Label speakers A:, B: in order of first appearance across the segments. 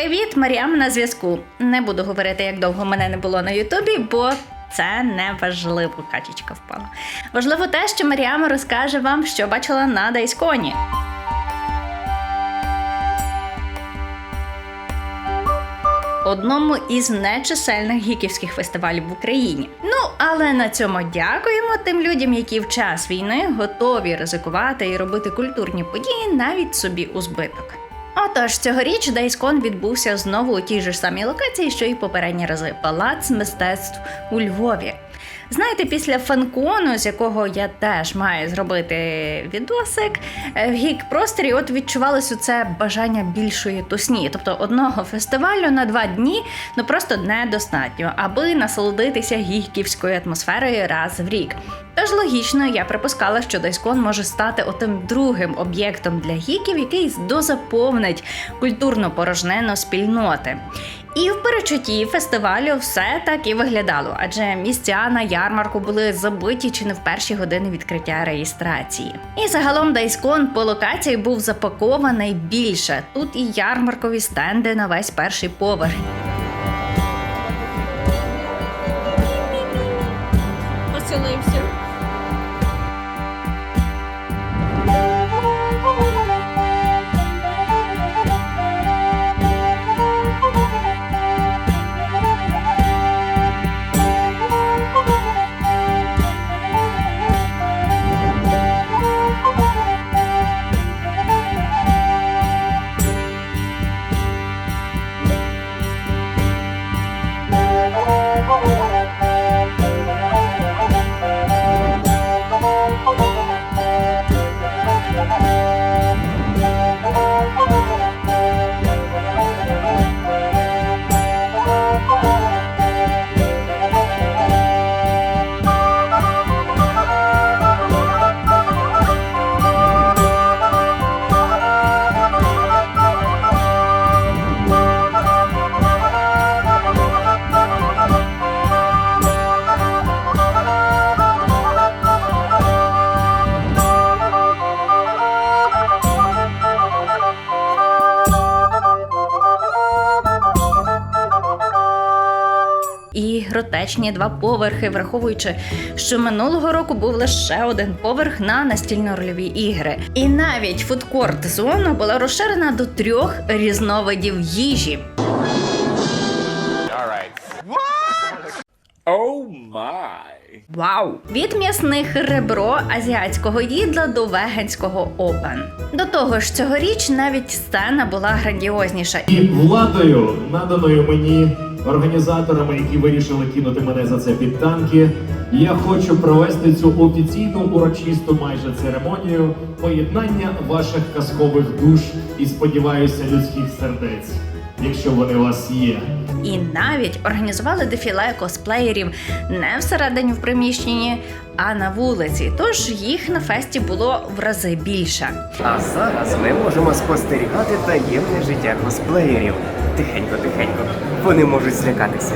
A: Привіт, Маріам на зв'язку. Не буду говорити, як довго мене не було на Ютубі, бо це не важливо. Качечка впала. Важливо те, що Маріама розкаже вам, що бачила на Дайсконі. Одному із нечисельних гіківських фестивалів в Україні. Ну але на цьому дякуємо тим людям, які в час війни готові ризикувати і робити культурні події навіть собі у збиток. Отож, цьогоріч Дайскон відбувся знову у тій же самій локації, що й попередні рази палац мистецтв у Львові. Знаєте, після фанкону, з якого я теж маю зробити відосик, е, в гік просторі от відчувалося це бажання більшої тусні. Тобто одного фестивалю на два дні ну просто недостатньо, аби насолодитися гіківською атмосферою раз в рік. Тож логічно, я припускала, що Дайскон може стати отим другим об'єктом для гіків, який дозаповнить культурну порожнену спільноти. І в перечутті фестивалю все так і виглядало, адже місця на ярмарку були забиті чи не в перші години відкриття реєстрації. І загалом Дайскон по локації був запакований більше. Тут і ярмаркові стенди на весь перший поверх.
B: Поселився.
A: І два поверхи, враховуючи, що минулого року був лише один поверх на настільно-рольові ігри. І навіть фудкорт зона була розширена до трьох різновидів їжі. Вау! Від м'ясних ребро азіатського їдла до веганського опен. До того ж, цьогоріч навіть сцена була грандіозніша.
C: І владою, наданою мені організаторами, які вирішили кинути мене за це під танки, я хочу провести цю офіційну урочисту майже церемонію поєднання ваших казкових душ і сподіваюся людських сердець, якщо вони у вас є.
A: І навіть організували дефіле косплеєрів не всередині в приміщенні, а на вулиці. Тож їх на фесті було в рази більше.
D: А зараз ми можемо спостерігати таємне життя косплеєрів. Тихенько, тихенько. Вони можуть злякатися.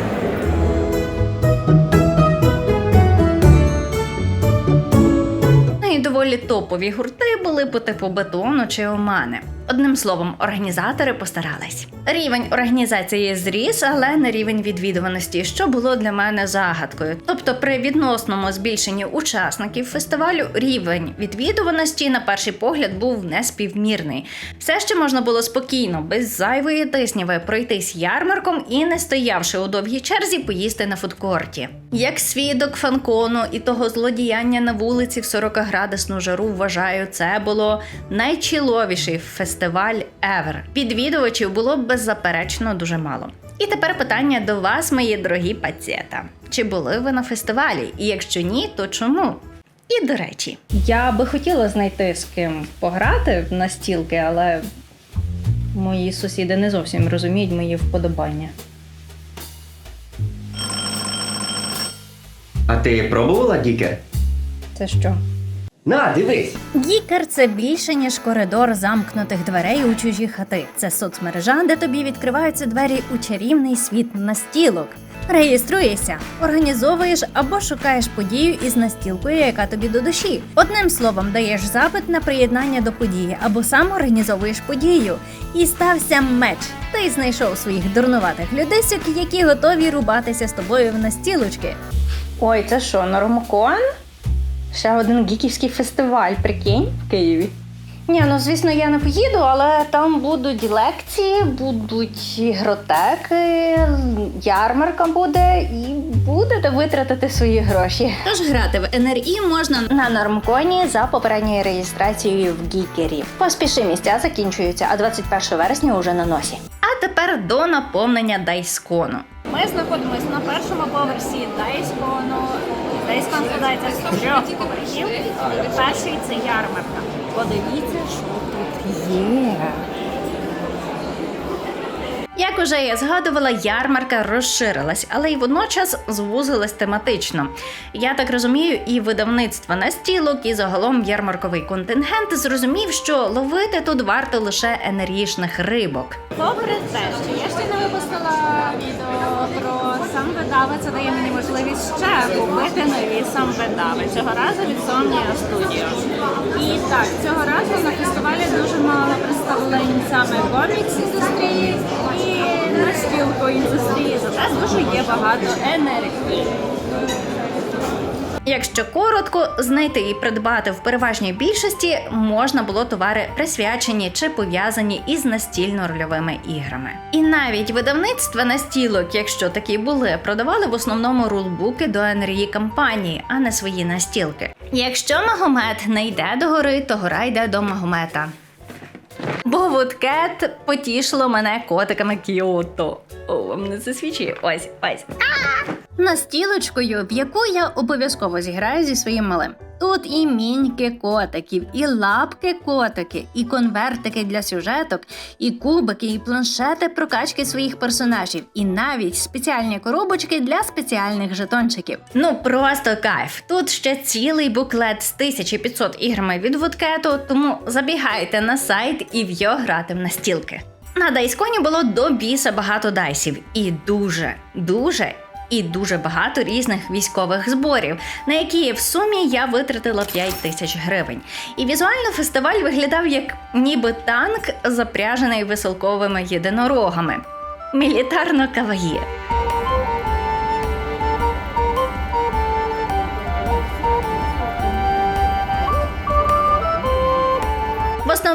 A: Ну і доволі топові гурти були по типу бетону чи омани. Одним словом, організатори постарались. Рівень організації зріс, але не рівень відвідуваності, що було для мене загадкою. Тобто, при відносному збільшенні учасників фестивалю рівень відвідуваності на перший погляд був неспівмірний. Все ще можна було спокійно, без зайвої тисняви, пройтись ярмарком і не стоявши у довгій черзі, поїсти на фудкорті. Як свідок фанкону і того злодіяння на вулиці в 40-градусну жару, вважаю, це було найчіловіший фестиваль ever. Відвідувачів було беззаперечно дуже мало. І тепер питання до вас, мої дорогі пацієта. Чи були ви на фестивалі? І якщо ні, то чому? І до речі, я би хотіла знайти з ким пограти в настілки, але мої сусіди не зовсім розуміють мої вподобання.
D: А ти пробувала Дікер?
A: Це що?
D: На, дивись!
A: Гікер це більше ніж коридор замкнутих дверей у чужі хати. Це соцмережа, де тобі відкриваються двері у чарівний світ настілок. Реєструєшся, організовуєш або шукаєш подію із настілкою, яка тобі до душі. Одним словом, даєш запит на приєднання до події або сам організовуєш подію. І стався меч. Ти знайшов своїх дурнуватих людисок, які готові рубатися з тобою в настілочки. Ой, це що, Нормкон? Ще один гіківський фестиваль, прикинь, в Києві. Ні, ну звісно, я не поїду, але там будуть лекції, будуть ігротеки, ярмарка буде і будете витратити свої гроші. Тож грати в НРІ можна на нормконі за попередньою реєстрацією в Гікері. Поспіши місця закінчуються, а 21 вересня уже на носі. А тепер до наповнення Дайскону.
B: Ми знаходимося на першому поверсі Дайскону. Дайскон складається з трьох поверхів. Перший це ярмарка. Подивіться, що тут є.
A: Як уже я згадувала, ярмарка розширилась, але й водночас звузилась тематично. Я так розумію, і видавництво настілок, і загалом ярмарковий контингент зрозумів, що ловити тут варто лише енергічних рибок.
B: Попри те, що я ще не випустила відео про сам видави, це дає мені можливість ще купити нові сам видави. Цього разу від Somnia Studio. І так, цього разу на фестивалі дуже мало представлень саме комікс індустрії і настілку індустрії. Зате дуже є багато енергії.
A: Якщо коротко, знайти і придбати в переважній більшості можна було товари присвячені чи пов'язані із настільно-рольовими іграми. І навіть видавництва настілок, якщо такі були, продавали в основному рулбуки до НРІ кампанії, а не свої настілки. Якщо Магомед не йде до гори, то гора йде до Магомета. Бо Вудкет потішило мене котиками Кіото. О, вам не засвідчує? Ось, ось. Настілочкою, в яку я обов'язково зіграю зі своїм малим. Тут і міньки котиків, і лапки котики, і конвертики для сюжеток, і кубики, і планшети прокачки своїх персонажів, і навіть спеціальні коробочки для спеціальних жетончиків. Ну просто кайф. Тут ще цілий буклет з 1500 іграми від Вудкету, тому забігайте на сайт і в його грати в настілки. На Дайсконі було до біса багато дайсів, і дуже, дуже і дуже багато різних військових зборів, на які в сумі я витратила 5 тисяч гривень. І візуально фестиваль виглядав як ніби танк, запряжений веселковими єдинорогами. Мілітарно каває.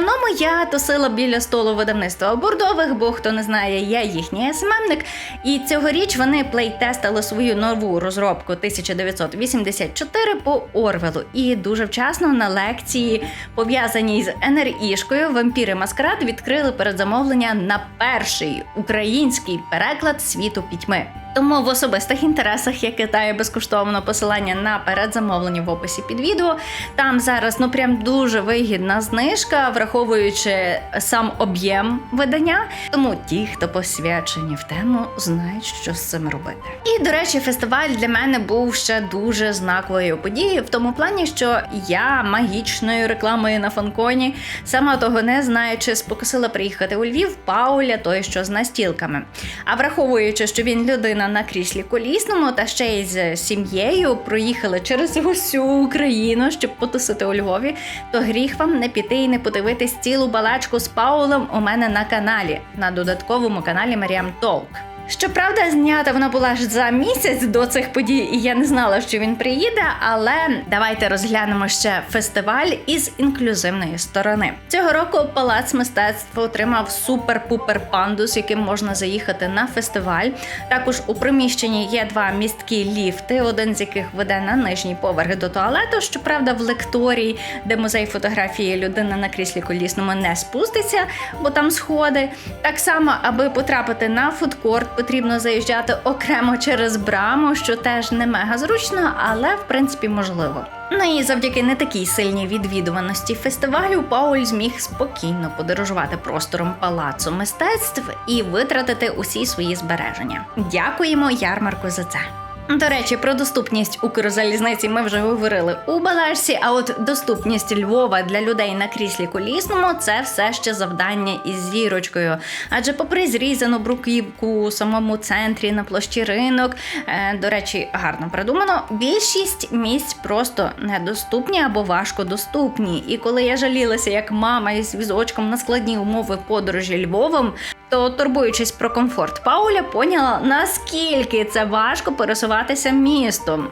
A: Основному я тусила біля столу видавництва бордових, бо хто не знає, я їхній СММник. І цьогоріч вони плейтестили свою нову розробку 1984 по Орвелу. І дуже вчасно на лекції, пов'язаній з НРІшкою, вампіри Маскарад відкрили передзамовлення на перший український переклад світу пітьми. Тому в особистих інтересах я кидаю безкоштовно посилання на передзамовлення в описі під відео. Там зараз ну прям дуже вигідна знижка, враховуючи сам об'єм видання. Тому ті, хто посвячені в тему, знають, що з цим робити. І до речі, фестиваль для мене був ще дуже знаковою подією, в тому плані, що я магічною рекламою на фанконі, сама того не знаючи, спокусила приїхати у Львів Пауля, той що з настілками. А враховуючи, що він людина на кріслі колісному та ще й з сім'єю проїхали через усю Україну, щоб потусити у Львові, то гріх вам не піти і не подивитись цілу балачку з Паулом у мене на каналі, на додатковому каналі Маріам Толк. Щоправда, знята вона була ж за місяць до цих подій, і я не знала, що він приїде. Але давайте розглянемо ще фестиваль із інклюзивної сторони. Цього року палац мистецтва отримав супер-пупер пандус, яким можна заїхати на фестиваль. Також у приміщенні є два місткі ліфти, один з яких веде на нижній поверх до туалету. Щоправда, в лекторії, де музей фотографії людини на кріслі колісному не спуститься, бо там сходи. Так само, аби потрапити на фудкорт, потрібно заїжджати окремо через браму, що теж не мега зручно, але в принципі можливо. Ну і завдяки не такій сильній відвідуваності фестивалю Пауль зміг спокійно подорожувати простором палацу мистецтв і витратити усі свої збереження. Дякуємо ярмарку за це. До речі, про доступність Укрзалізниці ми вже говорили у Балашці, а от доступність Львова для людей на кріслі колісному це все ще завдання із зірочкою. Адже, попри зрізану бруківку у самому центрі на площі ринок, е, до речі, гарно придумано, більшість місць просто недоступні або важко доступні. І коли я жалілася як мама із візочком на складні умови подорожі Львовом, То, турбуючись про комфорт, Пауля поняла, наскільки це важко пересуватися містом.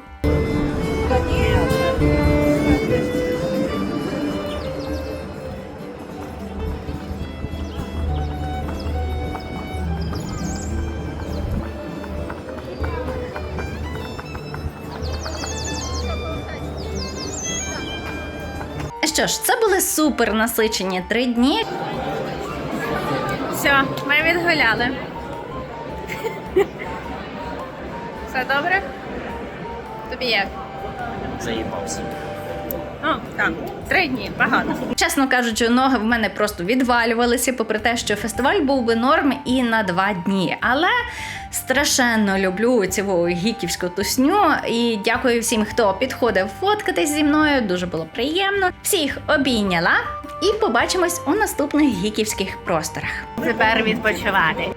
A: Що ж, це були супер насичені три дні.
B: Все, ми відгуляли. Все добре? Тобі як?
D: Заїбався.
B: Ну, так, три дні, багато.
A: Чесно кажучи, ноги в мене просто відвалювалися, попри те, що фестиваль був би норм і на два дні. Але страшенно люблю цю гіківську тусню. І дякую всім, хто підходив фоткатись зі мною. Дуже було приємно. Всіх обійняла і побачимось у наступних гіківських просторах.
B: Тепер відпочивати.